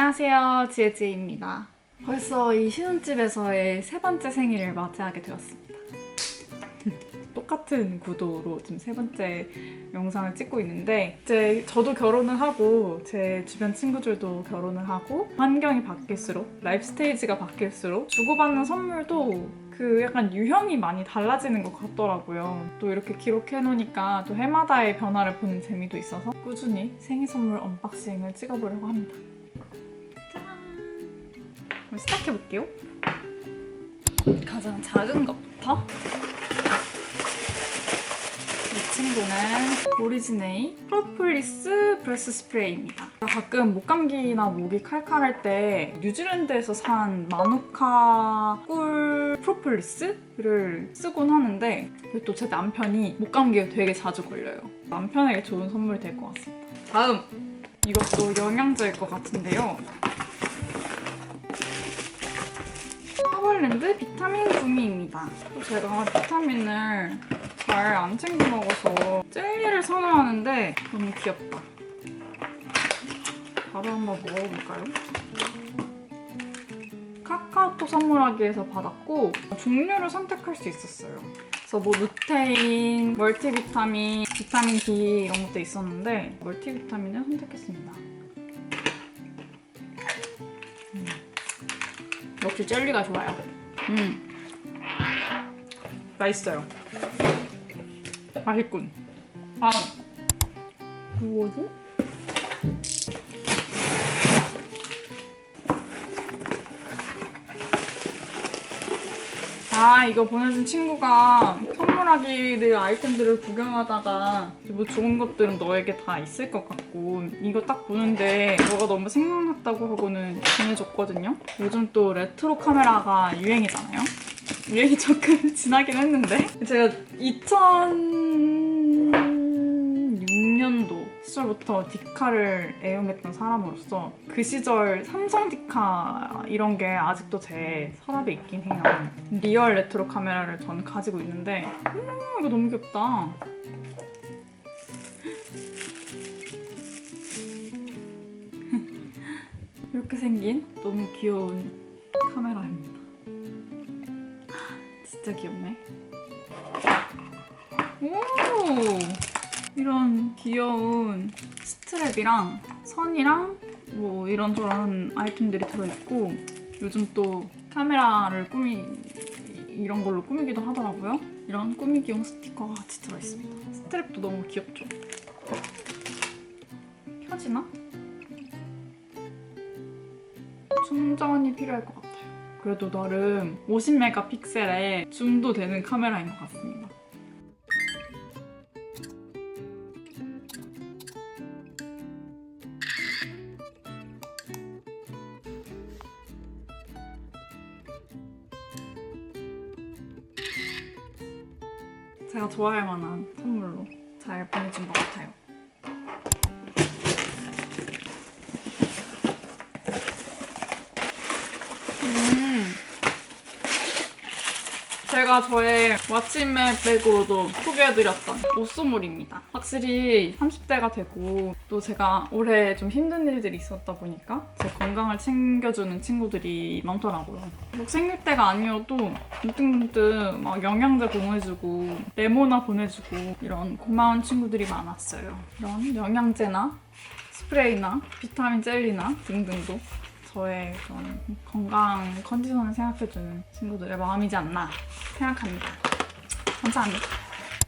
안녕하세요, 지혜지혜입니다. 벌써 이 신혼집에서의 세 번째 생일을 맞이하게 되었습니다. 똑같은 구도로 지금 세 번째 영상을 찍고 있는데 이제 저도 결혼을 하고 제 주변 친구들도 결혼을 하고 환경이 바뀔수록 라이프 스테이지가 바뀔수록 주고받는 선물도 그 약간 유형이 많이 달라지는 것 같더라고요. 또 이렇게 기록해 놓으니까 또 해마다의 변화를 보는 재미도 있어서 꾸준히 생일 선물 언박싱을 찍어보려고 합니다. 짠! 그럼 시작해 볼게요. 가장 작은 것부터. 이 친구는 오리지네이 프로폴리스 브레스 스프레이입니다. 가끔 목감기나 목이 칼칼할 때 뉴질랜드에서 산 마누카 꿀 프로폴리스를 쓰곤 하는데 또 제 남편이 목감기에 되게 자주 걸려요. 남편에게 좋은 선물이 될 것 같습니다. 다음! 이것도 영양제일 것 같은데요. 하월랜드 비타민 구미입니다. 또 제가 비타민을 잘 안 챙겨 먹어서 젤리를 선호하는데 너무 귀엽다. 바로 한번 먹어볼까요? 카카오톡 선물하기에서 받았고 종류를 선택할 수 있었어요. 그래서 뭐 루테인, 멀티비타민, 비타민 D 이런 것도 있었는데 멀티비타민을 선택했습니다. 역시 젤리가 좋아요. 음. 맛있어요. 맛있군. 아. 뭐지? 아 이거 보내준 친구가 선물하기를 아이템들을 구경하다가 뭐 좋은 것들은 너에게 다 있을 것 같고 이거 딱 보는데 너가 너무 생각 났다고 하고는 보내줬거든요 요즘 또 레트로 카메라가 유행이잖아요 유행이 조금 지나긴 했는데 제가 2006년도 시절부터 디카를 애용했던 사람으로서 그 시절 삼성 디카 이런 게 아직도 제 서랍에 있긴 해요. 리얼 레트로 카메라를 전 가지고 있는데 음, 이거 너무 귀엽다. 이렇게 생긴 너무 귀여운 카메라입니다. 진짜 귀엽네. 오! 이런 귀여운 스트랩이랑 선이랑 뭐 이런저런 아이템들이 들어있고 요즘 또 카메라를 꾸미 이런 걸로 꾸미기도 하더라고요. 이런 꾸미기용 스티커가 같이 들어있습니다. 스트랩도 너무 귀엽죠? 켜지나? 충전이 필요할 것 같아요. 그래도 나름 50메가픽셀의 줌도 되는 카메라인 것 같습니다. 제가 좋아할 만한 선물로 잘 보내준 것 같아요. 음. 제가 저의 왓츠맨 백으로도 소개해드렸던 옷 소물입니다. 확실히 30대가 되고 또 제가 올해 좀 힘든 일들이 있었다 보니까 제 건강을 챙겨주는 친구들이 많더라고요. 꼭 생일 때가 아니어도 문득문득 막 영양제 보내주고 레모나 보내주고 이런 고마운 친구들이 많았어요. 이런 영양제나 스프레이나 비타민 젤리나 등등도 저의 그런 건강 컨디션을 생각해주는 친구들의 마음이지 않나 생각합니다. 감사합니다.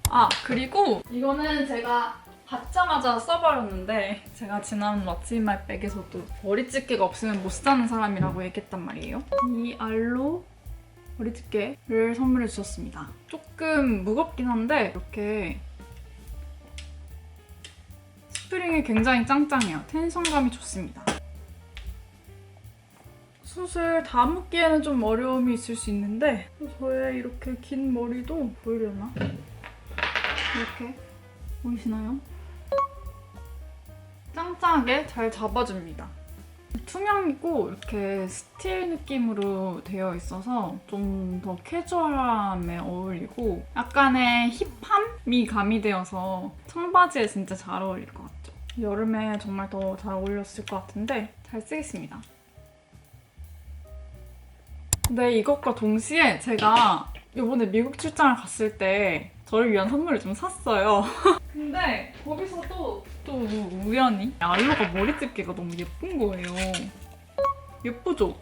아 그리고 이거는 제가 받자마자 써버렸는데 제가 지난 왓츠인마이 백에서도 머리집게가 없으면 못 사는 사람이라고 얘기했단 말이에요. 이 알로 머리집게를 선물해 주셨습니다. 조금 무겁긴 한데 이렇게 스프링이 굉장히 짱짱해요. 텐션감이 좋습니다. 숱을 다 묶기에는 좀 어려움이 있을 수 있는데 저의 이렇게 긴 머리도 보이려나? 이렇게 보이시나요? 짱짱하게 잘 잡아줍니다. 투명이고 이렇게 스틸 느낌으로 되어 있어서 좀 더 캐주얼함에 어울리고 약간의 힙함이 가미되어서 청바지에 진짜 잘 어울릴 것 같죠? 여름에 정말 더 잘 어울렸을 것 같은데 잘 쓰겠습니다. 근데 이것과 동시에 제가 이번에 미국 출장을 갔을 때 저를 위한 선물을 좀 샀어요. 근데 거기서도 또 우연히 알로가 머리집게가 너무 예쁜 거예요. 예쁘죠?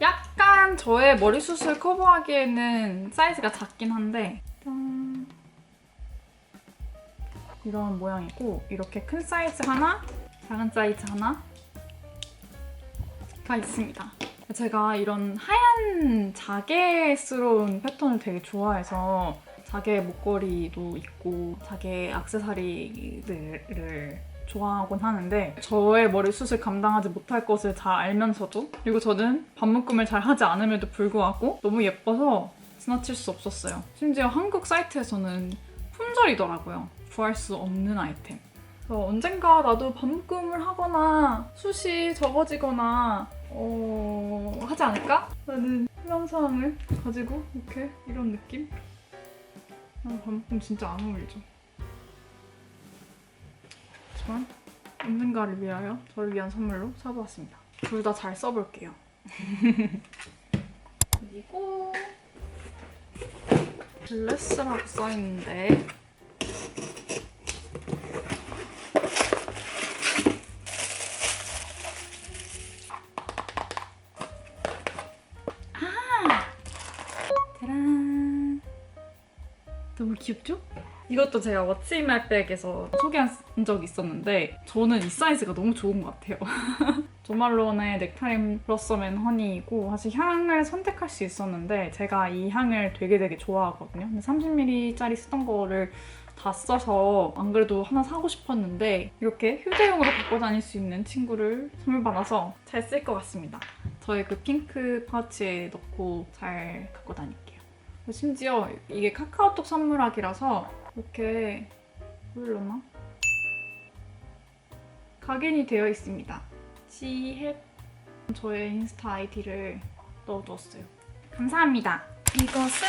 약간 저의 머리숱을 커버하기에는 사이즈가 작긴 한데 짠. 이런 모양이고 이렇게 큰 사이즈 하나, 작은 사이즈 하나 가 있습니다. 제가 이런 하얀 자개스러운 패턴을 되게 좋아해서 자개 목걸이도 있고 자개 액세서리들을 좋아하곤 하는데 저의 머리숱을 감당하지 못할 것을 잘 알면서도 그리고 저는 반묶음을 잘 하지 않음에도 불구하고 너무 예뻐서 지나칠 수 없었어요. 심지어 한국 사이트에서는 품절이더라고요. 구할 수 없는 아이템. 언젠가 나도 반묶음을 하거나 숱이 적어지거나 어... 하지 않을까? 라는 희망사항을 가지고 이렇게 이런 느낌? 아, 반묶음 진짜 안 어울리죠. 하지만 언젠가를 위하여 저를 위한 선물로 사보았습니다. 둘 다 잘 써볼게요. 그리고 블레스라고 써있는데 귀엽죠? 이것도 제가 워치말백에서 소개한 적이 있었는데 저는 이 사이즈가 너무 좋은 것 같아요. 조말론의 넥타임 블러썸 앤 허니이고 사실 향을 선택할 수 있었는데 제가 이 향을 되게 되게 좋아하거든요. 근데 30ml짜리 쓰던 거를 다 써서 안 그래도 하나 사고 싶었는데 이렇게 휴대용으로 갖고 다닐 수 있는 친구를 선물 받아서 잘 쓸 것 같습니다. 저의 그 핑크 파우치에 넣고 잘 갖고 다닐게요. 심지어 이게 카카오톡 선물하기라서 이렇게 보일려나? 각인이 되어 있습니다. 지햇 저의 인스타 아이디를 넣어두었어요. 감사합니다. 이것은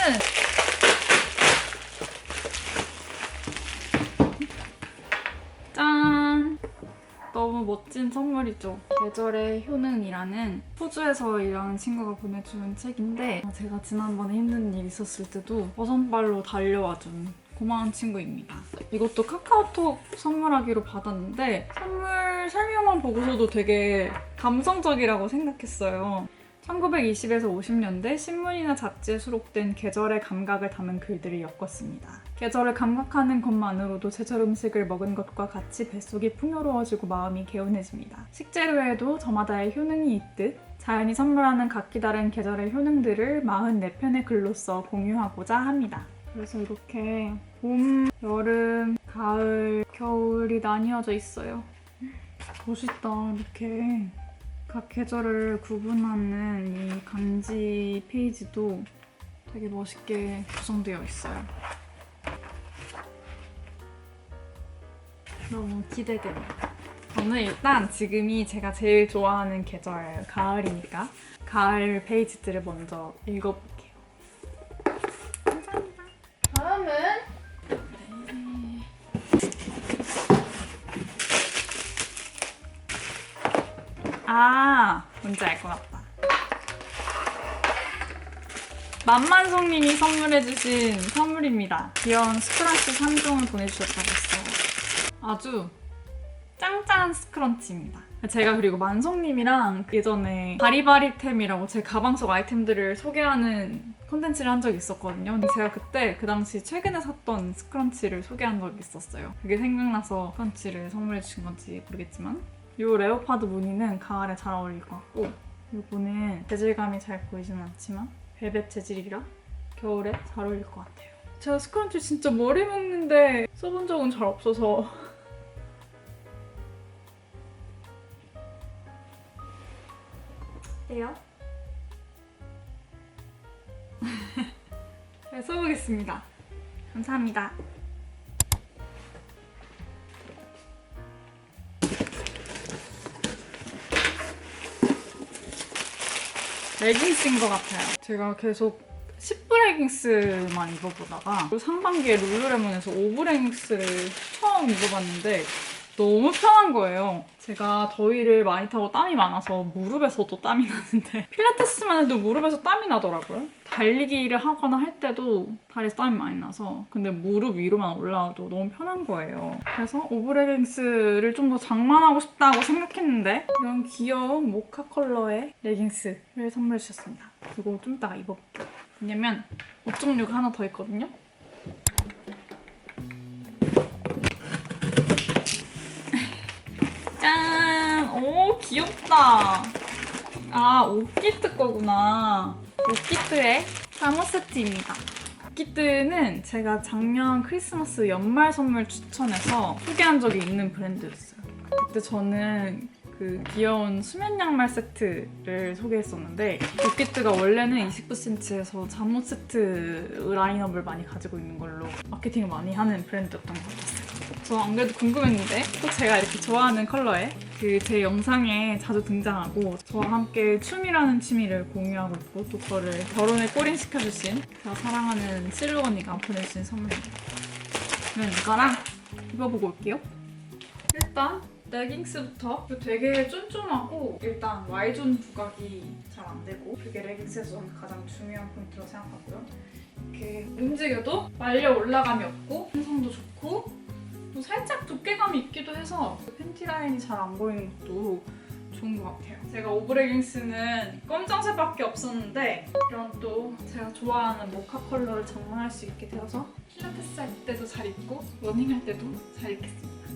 너무 멋진 선물이죠. 계절의 효능이라는 호주에서 일하는 친구가 보내준 책인데 제가 지난번에 힘든 일 있었을 때도 버선발로 달려와준 고마운 친구입니다. 이것도 카카오톡 선물하기로 받았는데 선물 설명만 보고서도 되게 감성적이라고 생각했어요. 1920에서 50년대 신문이나 잡지에 수록된 계절의 감각을 담은 글들을 엮었습니다. 계절을 감각하는 것만으로도 제철 음식을 먹은 것과 같이 뱃속이 풍요로워지고 마음이 개운해집니다. 식재료에도 저마다의 효능이 있듯 자연이 선물하는 각기 다른 계절의 효능들을 44편의 글로써 공유하고자 합니다. 그래서 이렇게 봄, 여름, 가을, 겨울이 나뉘어져 있어요. 멋있다, 이렇게. 각 계절을 구분하는 이 간지 페이지도 되게 멋있게 구성되어 있어요. 너무 기대됩니다. 저는 일단 지금이 제가 제일 좋아하는 계절, 가을이니까 가을 페이지들을 먼저 읽어볼게요. 만만송님이 선물해주신 선물입니다. 귀여운 스크런치 3종을 보내주셨다고 했어요. 아주 짱짱한 스크런치입니다. 제가 그리고 만송님이랑 예전에 바리바리템이라고 제 가방 속 아이템들을 소개하는 컨텐츠를 한 적이 있었거든요. 근데 제가 그때 그 당시 최근에 샀던 스크런치를 소개한 적이 있었어요. 그게 생각나서 스크런치를 선물해 주신 건지 모르겠지만 이 레오파드 무늬는 가을에 잘 어울릴 것 같고 이거는 재질감이 잘 보이지는 않지만 벨벳 재질이라 겨울에 잘 어울릴 것 같아요. 제가 스크런치 진짜 머리 묶는데 써본 적은 잘 없어서 어때요? 잘 써보겠습니다. 감사합니다. 레깅스인 것 같아요. 제가 계속 10부 레깅스만 입어보다가 상반기에 룰루레몬에서 5부 레깅스를 처음 입어봤는데 너무 편한 거예요. 제가 더위를 많이 타고 땀이 많아서 무릎에서도 땀이 나는데 필라테스만 해도 무릎에서 땀이 나더라고요. 달리기를 하거나 할 때도 다리에서 땀이 많이 나서 근데 무릎 위로만 올라와도 너무 편한 거예요. 그래서 오브레깅스를 좀 더 장만하고 싶다고 생각했는데 이런 귀여운 모카 컬러의 레깅스를 선물해 주셨습니다. 이거 좀 이따가 입어볼게요. 왜냐면 옷 종류가 하나 더 있거든요. 오, 귀엽다. 아, 옷키트 거구나. 옷키트의 잠옷 세트입니다. 옷키트는 제가 작년 크리스마스 연말 선물 추천해서 소개한 적이 있는 브랜드였어요. 그때 저는 그 귀여운 수면 양말 세트를 소개했었는데 옷키트가 원래는 29cm에서 잠옷 세트 라인업을 많이 가지고 있는 걸로 마케팅을 많이 하는 브랜드였던 것 같았어요. 저 안 그래도 궁금했는데 또 제가 이렇게 좋아하는 컬러에 그 제 영상에 자주 등장하고 저와 함께 춤이라는 취미를 공유하고 있고 또 저를 결혼에 꼬린시켜주신 제가 사랑하는 실루 언니가 보내주신 선물입니다. 그럼 이거랑 입어보고 올게요. 일단 레깅스부터 되게 쫀쫀하고 일단 Y존 부각이 잘 안 되고 그게 레깅스에서 가장 중요한 포인트라고 생각하고요. 이렇게 움직여도 말려 올라감이 없고 형성도 좋고 또 살짝 두께감이 있기도 해서 그 팬티 라인이 잘 안 보이는 것도 좋은 것 같아요. 제가 오브레깅스는 검정색밖에 없었는데 이런 또 제가 좋아하는 모카 컬러를 장만할 수 있게 되어서 필라테스 할 때도 잘 입고 러닝 할 때도 잘 입겠습니다.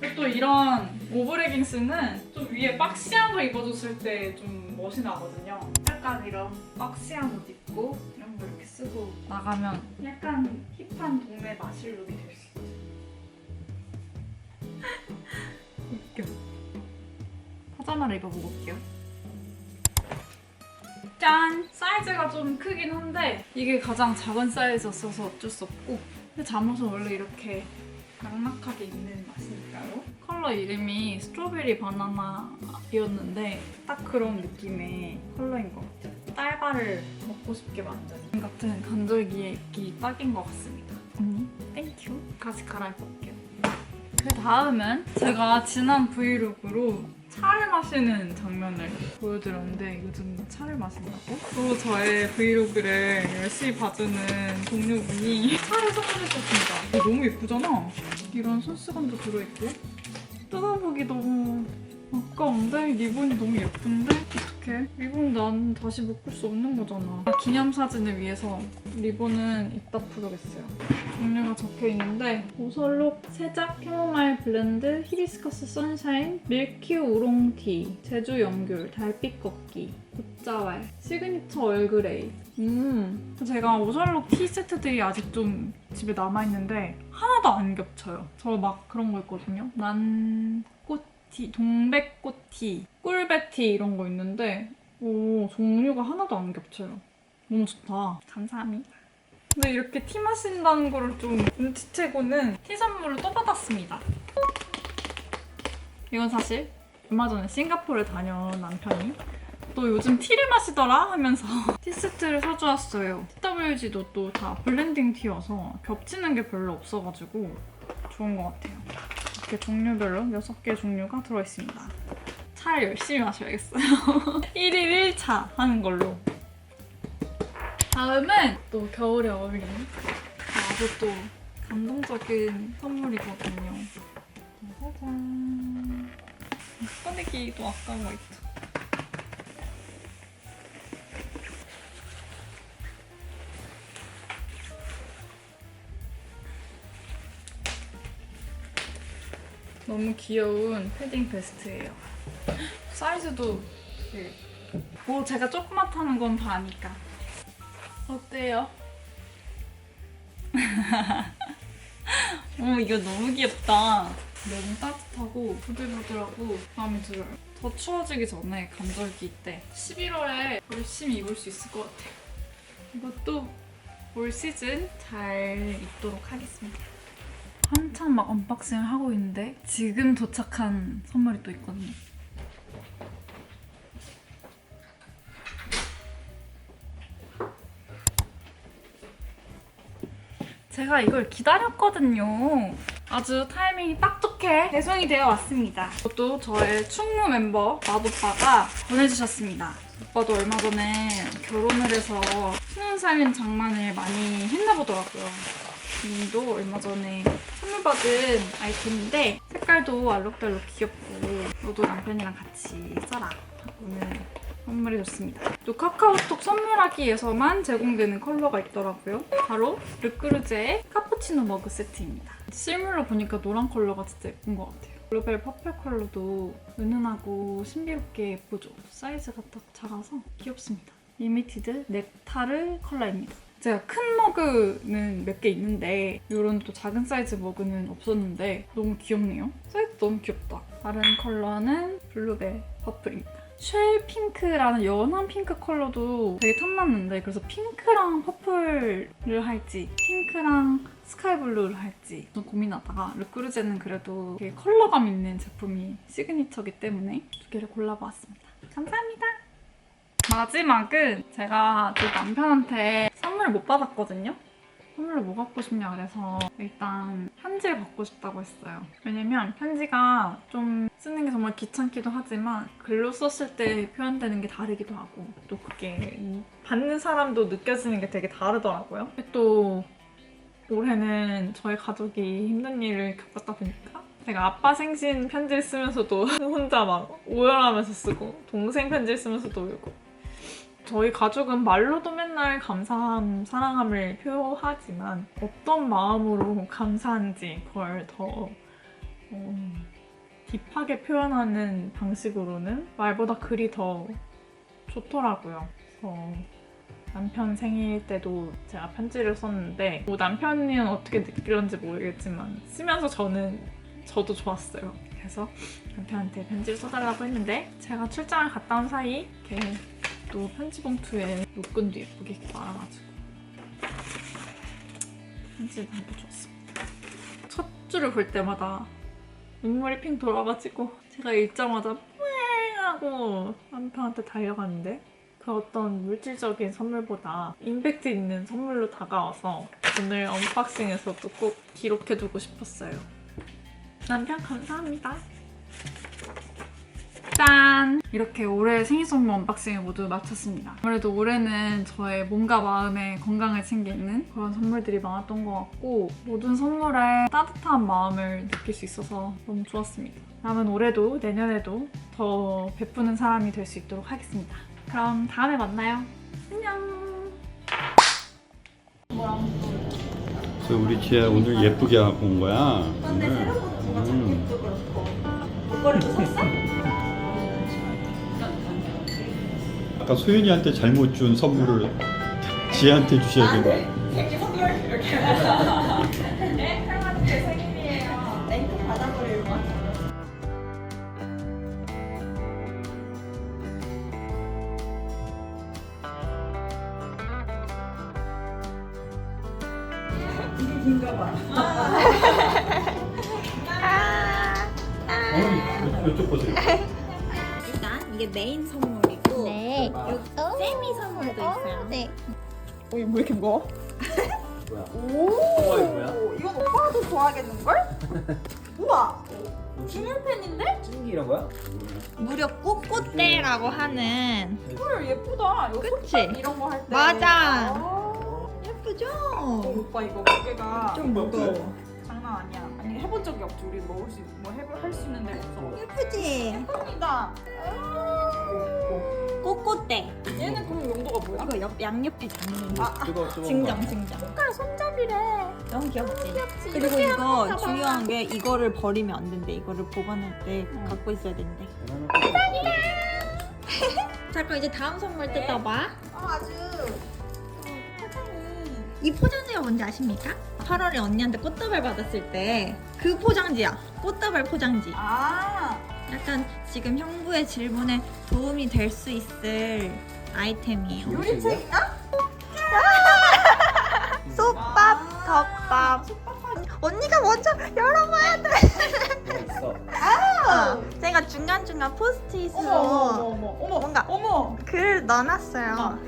그리고 또 이런 오브레깅스는 좀 위에 박시한 거 입어줬을 때 좀 멋이 나거든요. 약간 이런 박시한 옷 입고 이런 거 이렇게 쓰고 나가면 약간 힙한 동네 마실 룩이 될 수 있죠. 웃겨. 파자마를 입어보고 올게요. 짠! 사이즈가 좀 크긴 한데 이게 가장 작은 사이즈였어서 어쩔 수 없고 근데 잠옷은 원래 이렇게 낙낙하게 입는 맛이니까요. 컬러 이름이 스트로베리 바나나이었는데 딱 그런 느낌의 컬러인 것 같아요. 딸바를 먹고 싶게 만드는 같은 간절기에 입기 딱인 것 같습니다. 언니, 땡큐. 다시 갈아입을게요. 그 다음은 제가 지난 브이로그로 차를 마시는 장면을 보여드렸는데 요즘 차를 마신다고? 또 저의 브이로그를 열심히 봐주는 동료분이 차를 선물해주셨습니다. 너무 예쁘잖아? 이런 손수건도 들어있고 뜯어보기 너무 아까운데 리본이 너무 예쁜데 어떡해 리본 난 다시 묶을 수 없는 거잖아. 기념사진을 위해서 리본은 이따 풀어겠어요. 종류가 적혀있는데 오설록 세작 캐모마일 블렌드 히비스커스 선샤인 밀키 우롱티 제주 연귤 달빛 걷기 굿자왈 시그니처 얼그레이. 음. 제가 오설록 티 세트들이 아직 좀 집에 남아있는데 하나도 안 겹쳐요. 저 막 그런 거 있거든요. 난 꽃 티, 동백꽃티, 꿀배티 이런 거 있는데 오 종류가 하나도 안 겹쳐요. 너무 좋다. 감사합니다. 근데 이렇게 티 마신다는 거를 좀 눈치채고는 티 선물을 또 받았습니다. 이건 사실 얼마 전에 싱가포르에 다녀온 남편이 또 요즘 티를 마시더라 하면서 티 세트를 사주었어요. TWG도 또 다 블렌딩 티여서 겹치는 게 별로 없어가지고 좋은 것 같아요. 이렇게 종류별로 6개 종류가 들어있습니다. 차를 열심히 마셔야겠어요. 1일 1차 하는 걸로. 다음은 또 겨울에 어울리는 아주 또 감동적인 선물이거든요. 짜잔. 꺼내기도 아까운 거 있죠. 너무 귀여운 패딩 베스트예요. 사이즈도 그, 뭐 제가 조그맣다는 건다 아니까. 어때요? 어 이거 너무 귀엽다. 너무 따뜻하고 부들부들하고 마음에 들어요. 더 추워지기 전에 감절기 때 11월에 열심히 입을 수 있을 것 같아요. 이것도 올 시즌 잘 입도록 하겠습니다. 한참 막 언박싱을 하고 있는데 지금 도착한 선물이 또 있거든요. 제가 이걸 기다렸거든요. 아주 타이밍이 딱 좋게 배송이 되어 왔습니다. 이것도 저의 충무 멤버 마도빠가 보내주셨습니다. 오빠도 얼마 전에 결혼을 해서 신혼 살림 장만을 많이 했나 보더라고요. 님도 얼마 전에 선물 받은 아이템인데 색깔도 알록달록 귀엽고 너도 남편이랑 같이 써라 하고는 선물해줬습니다. 또 카카오톡 선물하기에서만 제공되는 컬러가 있더라고요. 바로 르크르제의 카푸치노 머그 세트입니다. 실물로 보니까 노란 컬러가 진짜 예쁜 것 같아요. 블루벨 퍼플 컬러도 은은하고 신비롭게 예쁘죠. 사이즈가 딱 작아서 귀엽습니다. 리미티드 넥타르 컬러입니다. 제가 큰 머그는 몇 개 있는데 이런 또 작은 사이즈 머그는 없었는데 너무 귀엽네요. 사이즈 너무 귀엽다. 다른 컬러는 블루벨 퍼플입니다. 쉘 핑크라는 연한 핑크 컬러도 되게 탐났는데 그래서 핑크랑 퍼플을 할지 핑크랑 스카이 블루를 할지 좀 고민하다가 르크르제는 그래도 되게 컬러감 있는 제품이 시그니처기 때문에 두 개를 골라보았습니다. 감사합니다. 마지막은 제가 제 남편한테 선물을 못 받았거든요. 선물을 뭐 갖고 싶냐 그래서 일단 편지를 받고 싶다고 했어요. 왜냐면 편지가 좀 쓰는 게 정말 귀찮기도 하지만 글로 썼을 때 표현되는 게 다르기도 하고 또 그게 받는 사람도 느껴지는 게 되게 다르더라고요. 또 올해는 저희 가족이 힘든 일을 겪었다 보니까 제가 아빠 생신 편지를 쓰면서도 혼자 막 오열하면서 쓰고 동생 편지를 쓰면서도 울고 저희 가족은 말로도 맨날 감사함, 사랑함을 표하지만 어떤 마음으로 감사한지 그걸 더 어, 딥하게 표현하는 방식으로는 말보다 글이 더 좋더라고요. 그래서 남편 생일 때도 제가 편지를 썼는데 뭐 남편은 어떻게 느끼는지 모르겠지만 쓰면서 저는 저도 좋았어요. 그래서 남편한테 편지를 써달라고 했는데 제가 출장을 갔다 온 사이 이렇게 또 편지 봉투에 요끈도 예쁘게 말아가지고 편지를 남겨주었습니다. 첫 줄을 볼 때마다 눈물이 핑 돌아가지고 제가 읽자마자 뿌잉 하고 남편한테 달려갔는데 그 어떤 물질적인 선물보다 임팩트 있는 선물로 다가와서 오늘 언박싱에서도 꼭 기록해두고 싶었어요. 남편 감사합니다. 짠! 이렇게 올해 생일 선물 언박싱을 모두 마쳤습니다. 아무래도 올해는 저의 몸과 마음의 건강을 챙기는 그런 선물들이 많았던 것 같고 모든 선물에 따뜻한 마음을 느낄 수 있어서 너무 좋았습니다. 남은 올해도 내년에도 더 베푸는 사람이 될 수 있도록 하겠습니다. 그럼 다음에 만나요. 안녕! 그래서 우리 지혜 오늘 예쁘게 하고 온 거야. 오늘. 음. 목걸이도 샀어? 아까 소윤이한테 잘못 준 선물을 지혜한테 주셔야겠네. 생일 선물 이렇게 네? 할머니 생일이에요 랭크 받아버릴 것 이게 긴가 봐 어, 이쪽 보세요. 일단 이게 메인 선물이고 네. 여기 세미 선물도 있어요 네. 어이 왜 이렇게 무거워? 오 이건 오빠도 좋아하겠는걸? 우와 주물펜인데? 찐기란 거야? 무려 꽃꽃대라고 하는 헐 예쁘다. 이거 그치? 이런 거 할 때. 맞아. 아. 예쁘죠? 어, 오빠 이거 무게가 좀 무거워 장난 아니야. 아니 해본 적이 없지. 우리 먹을 수, 뭐 해볼 할수 있는 데 없어. 예쁘지? 예쁩니다. 꽃꽃대. 얘는 그럼 용도가 뭐야? 이거 옆, 양옆에 장미 아, 뜨거 뜨거. 증정 증정. 손가락 손잡이래. 너무 귀엽지? 그리고 이거 중요한 게 이거를 버리면 안 된대. 이거를 보관할 때 갖고 있어야 된대. 자 그럼 이제 다음 선물 뜯어봐. 어, 아주 포장이. 이 포장지가 뭔지 아십니까? 8월에 언니한테 꽃다발 받았을 때 그 포장지야 꽃다발 포장지 아. 약간 지금 형부의 질문에 도움이 될 수 있을 아이템이에요 요리책이야? 솥밥, 덮밥. 언니가 먼저 열어봐야 돼. 있어. 제가 중간 중간 포스트잇으로 어머 어머 어머 어머 뭔가 어머. 글을 넣어놨어요.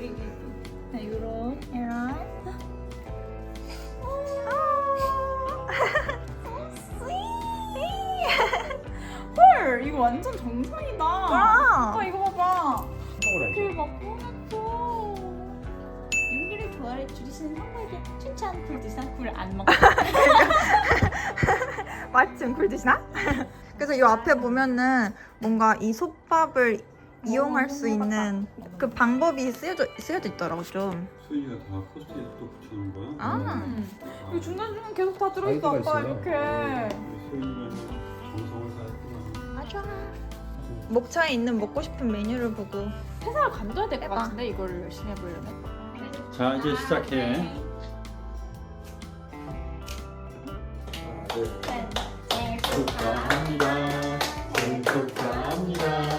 좋아해 주시는 성우에게 춘천 굴드시나 굴안 먹어. 마침 굴 드시나? 그래서 이 앞에 보면은 뭔가 이 솥밥을 이용할 수 있는 그 방법이 쓰여져 쓰여져 있더라고 좀. 수인이가 다 포스트잇 또 붙이는 거야? 아. 음. 이거 중간 중간 계속 다 들어있어 아빠 있어요. 이렇게. 우리 수인이가 정성을 다했구나. 맞아. 목차에 있는 먹고 싶은 메뉴를 보고 회사를 간둬야 될 것 해봐. 같은데 이걸 열심히 해보려면. 자 이제 시작해. 축하합니다. 축하합니다.